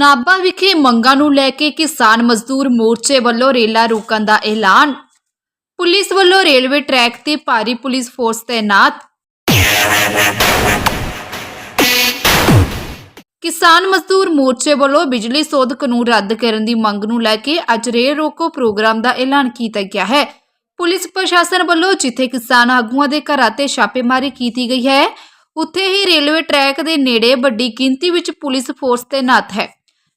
ਨਾਭਾ ਵਿਖੇ ਮੰਗਾਂ ਨੂੰ ਲੈ ਕੇ ਕਿਸਾਨ ਮਜ਼ਦੂਰ ਮੋਰਚੇ ਵੱਲੋਂ ਰੇਲਾ ਰੋਕਣ ਦਾ ਐਲਾਨ। ਪੁਲਿਸ ਵੱਲੋਂ ਰੇਲਵੇ ਟਰੈਕ ਤੇ ਭਾਰੀ ਪੁਲਿਸ ਫੋਰਸ ਤੈਨਾਤ। ਕਿਸਾਨ ਮਜ਼ਦੂਰ ਮੋਰਚੇ ਵੱਲੋਂ ਬਿਜਲੀ ਸੋਧ ਕਾਨੂੰਨ ਰੱਦ ਕਰਨ ਦੀ ਮੰਗ ਨੂੰ ਲੈ ਕੇ ਅੱਜ ਰੇਲ ਰੋਕੋ ਪ੍ਰੋਗਰਾਮ ਦਾ ਐਲਾਨ ਕੀਤਾ ਗਿਆ ਹੈ। ਪੁਲਿਸ ਪ੍ਰਸ਼ਾਸਨ ਵੱਲੋਂ ਜਿੱਥੇ ਕਿਸਾਨ ਆਗੂਆਂ ਦੇ ਘਰਾਂ ਤੇ ਛਾਪੇਮਾਰੀ ਕੀਤੀ ਗਈ ਹੈ, ਉੱਥੇ ਹੀ ਰੇਲਵੇ ਟਰੈਕ ਦੇ ਨੇੜੇ ਵੱਡੀ ਗਿਣਤੀ ਵਿੱਚ ਪੁਲਿਸ ਫੋਰਸ ਤੈਨਾਤ ਹੈ।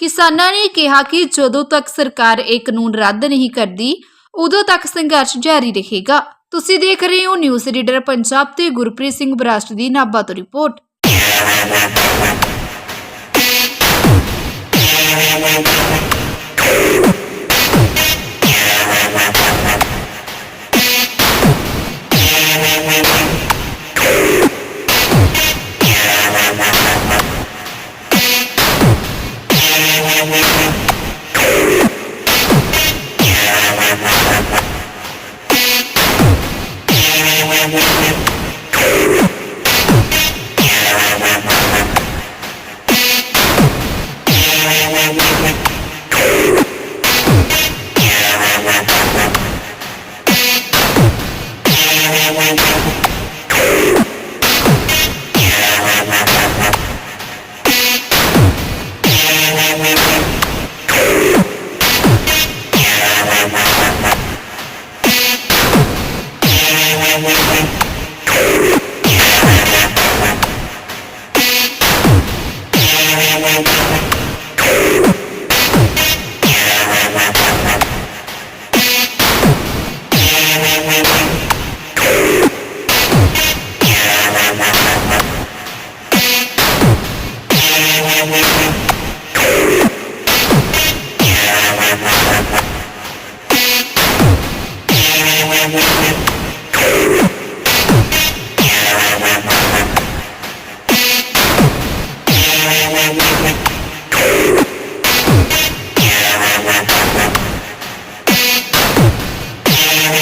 ਕਿਸਾਨਾਂ ਨੇ ਕਿਹਾ ਕਿ ਜਦੋਂ ਤੱਕ ਸਰਕਾਰ ਇਹ ਕਾਨੂੰਨ ਰੱਦ ਨਹੀਂ ਕਰਦੀ, ਉਦੋਂ ਤੱਕ ਸੰਘਰਸ਼ ਜਾਰੀ ਰਹੇਗਾ। ਤੁਸੀਂ ਦੇਖ ਰਹੇ ਹੋ ਨਿਊਜ਼ ਰੀਡਰ ਪੰਜਾਬ ਤੇ ਗੁਰਪ੍ਰੀਤ ਸਿੰਘ ਬਰਾਸਟ ਦੀ ਨਾਭਾ ਤੋਂ report. Thank you.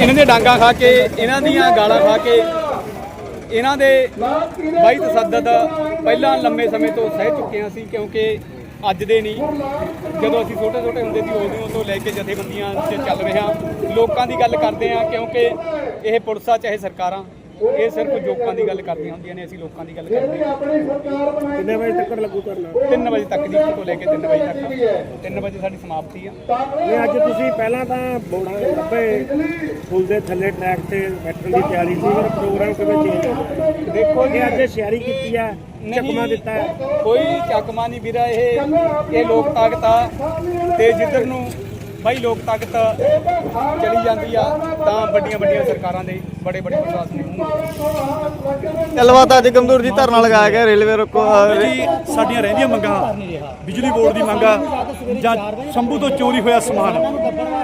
ਇਹਨਾਂ ਦੇ ਡਾਂਗਾ ਖਾ ਕੇ, ਇਹਨਾਂ ਦੀਆਂ ਗਾਲਾਂ ਖਾ ਕੇ, ਇਹਨਾਂ ਦੇ ਬਾਈ ਤਸੱਦਦ ਪਹਿਲਾਂ ਲੰਮੇ ਸਮੇਂ ਤੋਂ ਸਹਿ ਚੁੱਕੇ ਹਾਂ ਅਸੀਂ ਕਿਉਂਕਿ ਅੱਜ ਦੇ ਨਹੀਂ। ਜਦੋਂ ਅਸੀਂ ਛੋਟੇ ਛੋਟੇ ਹੁੰਦੇ ਸੀ, ਉਦੋਂ ਤੋਂ ਲੈ ਕੇ ਜਥੇਬੰਦੀਆਂ 'ਚ ਚੱਲ ਰਹੇ ਹਾਂ। ਲੋਕਾਂ ਦੀ ਗੱਲ ਕਰਦੇ ਹਾਂ ਕਿਉਂਕਿ ਇਹ ਪੁਲਿਸਾਂ ਚਾਹੇ ਸਰਕਾਰਾਂ ਇਹ ਸਿਰਫ ਲੋਕਾਂ ਦੀ ਗੱਲ ਕਰਦੀਆਂ ਹੁੰਦੀਆਂ ਨੇ ਅਸੀਂ ਲੋਕਾਂ ਦੀ ਗੱਲ ਕਰਦੇ ਹਾਂ। ਕਿੰਨੇ ਵਜੇ ਤੱਕ ਲੱਗੂ ਕਰਨਾ 3 ਵਜੇ ਤੱਕ ਦੀ ਤੋਂ ਲੈ ਕੇ 3 ਵਜੇ ਤੱਕ। 3 ਵਜੇ ਸਾਡੀ ਸਮਾਪਤੀ ਆ। ਇਹ ਅੱਜ ਤੁਸੀਂ ਪਹਿਲਾਂ ਤਾਂ ਬੋੜਾ ਲੱਭੇ ਪੁਲ ਦੇ ਥੱਲੇ ਟਰੈਕ ਤੇ ਬੈਠਣ ਦੀ ਤਿਆਰੀ ਸੀ ਪਰ ਪ੍ਰੋਗਰਾਮ ਕਿਵੇਂ ਚੇਂਜ ਹੋ ਗਿਆ ਦੇਖੋ ਇਹ ਅੱਜ ਸ਼ਿਆਰੀ ਕੀਤੀ ਹੈ ਚੱਕਮਾ ਦਿੱਤਾ ਕੋਈ ਚੱਕਮਾ ਨਹੀਂ ਵੀਰਾ ਇਹ ਇਹ ਲੋਕ ਤਾਕਤ ਆ ਤੇ ਜਿੱਧਰ ਨੂੰ ਬਾਈ ਲੋਕ ਤਾਕਤ ਚਲੀ ਜਾਂਦੀ ਆ ਤਾਂ ਵੱਡੀਆਂ ਵੱਡੀਆਂ ਸਰਕਾਰਾਂ ਦੇ ਬੜੇ ਬੜੇ ਪ੍ਰਸ਼ਾਸਨ ਨੇ। ਮੂੰਹ ਗੱਲਬਾਤ ਅੱਜ ਗੰਦੂਰ ਜੀ ਧਰਨਾ ਲਗਾਇਆ ਗਿਆ ਰੇਲਵੇ ਰੋਕੋ ਜੀ ਸਾਡੀਆਂ ਰਹਿੰਦੀਆਂ ਮੰਗਾਂ ਬਿਜਲੀ ਬੋਰਡ ਦੀ ਮੰਗਾਂ ਜਾਂ ਸ਼ੰਭੂ ਤੋਂ ਚੋਰੀ ਹੋਇਆ ਸਮਾਨ।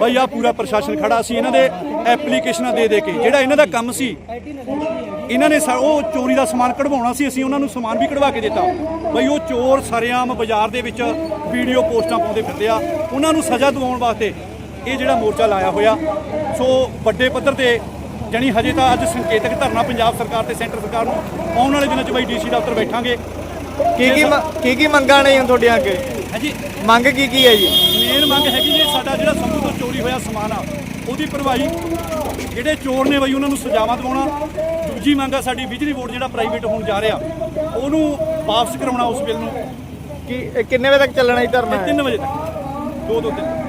ਬਈ ਆ ਪੂਰਾ ਪ੍ਰਸ਼ਾਸਨ ਖੜਾ ਸੀ ਇਹਨਾਂ ਦੇ ਐਪਲੀਕੇਸ਼ਨਾਂ ਦੇ ਦੇ ਕੇ। ਜਿਹੜਾ ਇਹਨਾਂ ਦਾ ਕੰਮ ਸੀ ਇਹਨਾਂ ਨੇ ਉਹ ਚੋਰੀ ਦਾ ਸਮਾਨ ਕਢਵਾਉਣਾ ਸੀ ਅਸੀਂ ਉਹਨਾਂ ਨੂੰ ਸਮਾਨ ਵੀ ਕਢਵਾ ਕੇ ਦਿੱਤਾ। ਬਈ ਉਹ ਚੋਰ ਸਰੇਆਮ ਬਾਜ਼ਾਰ ਦੇ ਵਿੱਚ ਵੀਡੀਓ ਪੋਸਟਾਂ ਪਾਉਂਦੇ ਫਿਰਦੇ ਆ। ਉਹਨਾਂ ਨੂੰ ਸਜ਼ਾ ਦਿਵਾਉਣ ਵਾਸਤੇ ਇਹ ਜਿਹੜਾ ਮੋਰਚਾ ਲਾਇਆ ਹੋਇਆ। ਸੋ ਵੱਡੇ ਪੱਧਰ ਤੇ ਜਾਣੀ ਹਜੇ ਤਾਂ ਅੱਜ ਸੰਕੇਤਕ ਧਰਨਾ ਪੰਜਾਬ ਸਰਕਾਰ ਤੇ ਸੈਂਟਰ ਸਰਕਾਰ ਨੂੰ ਆਉਣ ਵਾਲੇ ਦਿਨਾਂ 'ਚ ਬਈ ਡੀਸੀ ਦਫ਼ਤਰ ਬੈਠਾਂਗੇ। ਕੀ ਕੀ ਕੀ ਕੀ ਮੰਗਾਂ ਨੇ ਹੁਣ ਤੁਹਾਡੀਆਂ ਅੱਗੇ? ਹਾਂਜੀ। ਮੰਗ ਕੀ ਕੀ ਹੈ ਜੀ? ਮੇਨ ਮੰਗ ਹੈਗੀ ਜੀ ਸਾਡਾ ਜਿਹੜਾ ਸੰਭੂ ਤੋਂ ਚੋਰੀ ਹੋਇਆ ਸਮਾਨ ਆ ਉਹਦੀ ਭਰਵਾਈ ਜਿਹੜੇ ਚੋਰ ਨੇ ਬਈ ਉਹਨਾਂ ਨੂੰ ਸਜ਼ਾਵਾਂ ਦਿਵਾਉਣਾ ਦੂਜੀ ਮੰਗ ਆ ਸਾਡੀ ਬਿਜਲੀ ਬੋਰਡ ਜਿਹੜਾ ਪ੍ਰਾਈਵੇਟ ਹੋਣ ਜਾ ਰਿਹਾ ਉਹਨੂੰ ਵਾਪਸ ਕਰਾਉਣਾ ਉਸ ਬਿੱਲ ਨੂੰ। ਕੀ ਇਹ ਕਿੰਨੇ ਵਜੇ ਤੱਕ ਚੱਲਣਾ ਜੀ ਧਰਨਾ ਤੇ 3 ਵਜੇ ਤੱਕ। ਦੋ ਦੋ ਤਿੰਨ।